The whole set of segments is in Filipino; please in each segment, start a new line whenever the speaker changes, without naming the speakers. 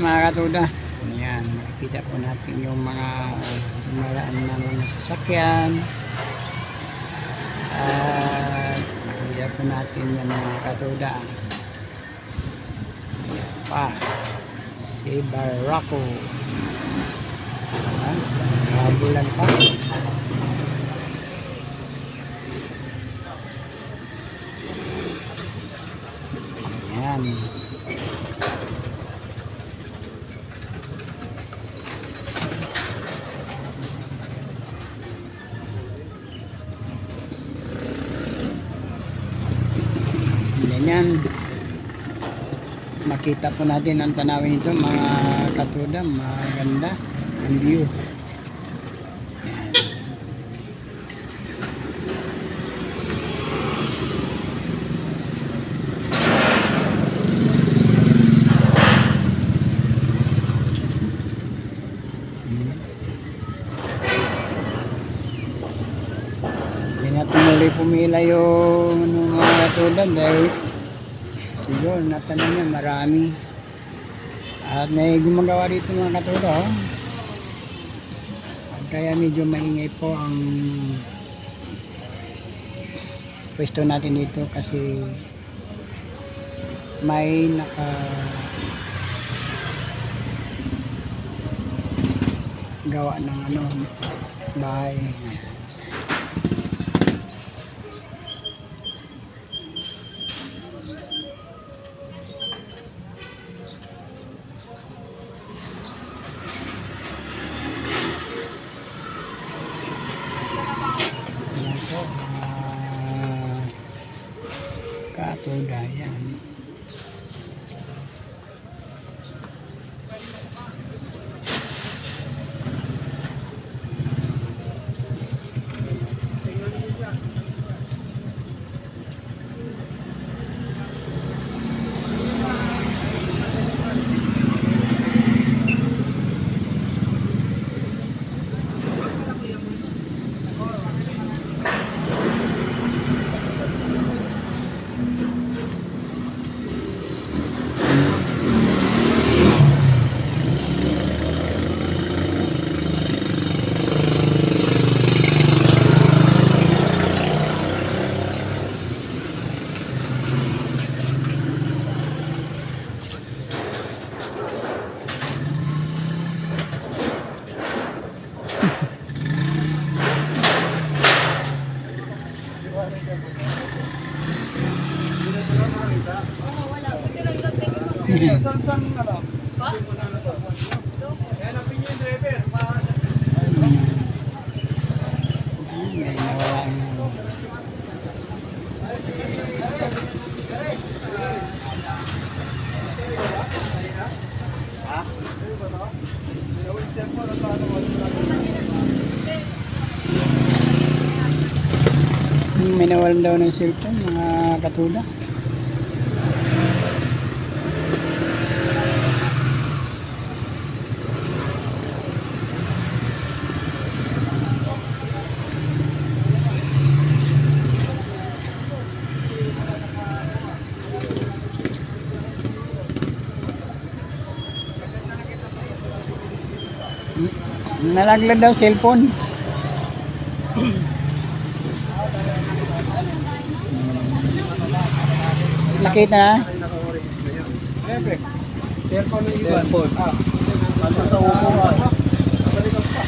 Ayan mga katuda. Ayan, makikita po natin yung mga maraan na mga sasakyan. At makikita po natin yung mga katuda. Ayan pa. Si Barako. Ayan, kabulan pa. Ayan. Ganyan. Makita po natin ang tanawin nito mga katuda, maganda ang view. Na tumuloy pumila yung ano, mga katulad dahil siguro natanong niya marami. At may gumagawa dito mga katulad. Oh. Kaya medyo maingay po ang pwesto natin dito kasi may naka gawa ng ano bahay. po. Uh, katudayan. Yan po, mga katuda yan.
Saan saan ano?
May nawala ang Hmm, may nawalan daw ng cellphone, mga katuda. Nalaglag daw cellphone. Nakita na?
Cellphone ng iwan. Ah. Sa upo ka? Balikan pa.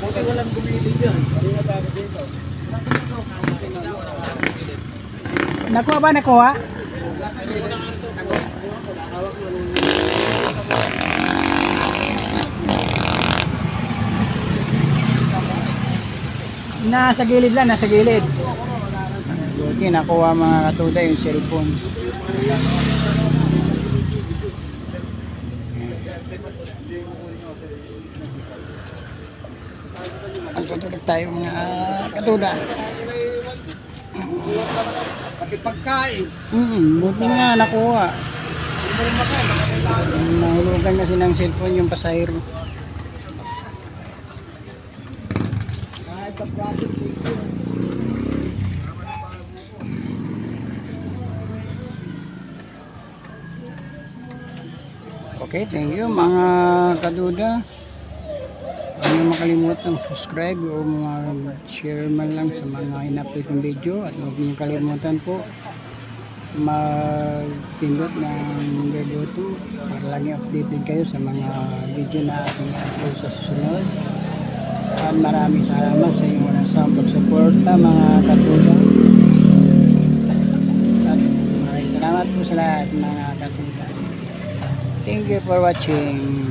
Buti walang gumilid yan. Kanina ako dito.
Nakuha ba? Nakuha? Nasa gilid lang, nasa gilid. Buti nakuha mga katuda yung cellphone. Ang tutulog tayo mga katuda.
Pati pagkain.
Hmm, buti nga nakuha. Nahulugan kasi ng cellphone yung pasahero. Okay, thank you mga kaduda. Huwag niyo makalimutan subscribe o mga share man lang sa mga in-upload kong video at huwag niyo kalimutan po mag-pindot ng bell button para lagi updated kayo sa mga video na ating upload sa susunod. At maraming salamat sa inyong walang sawang pagsuporta mga katuda. At maraming salamat po sa lahat mga katuda. Thank you for watching.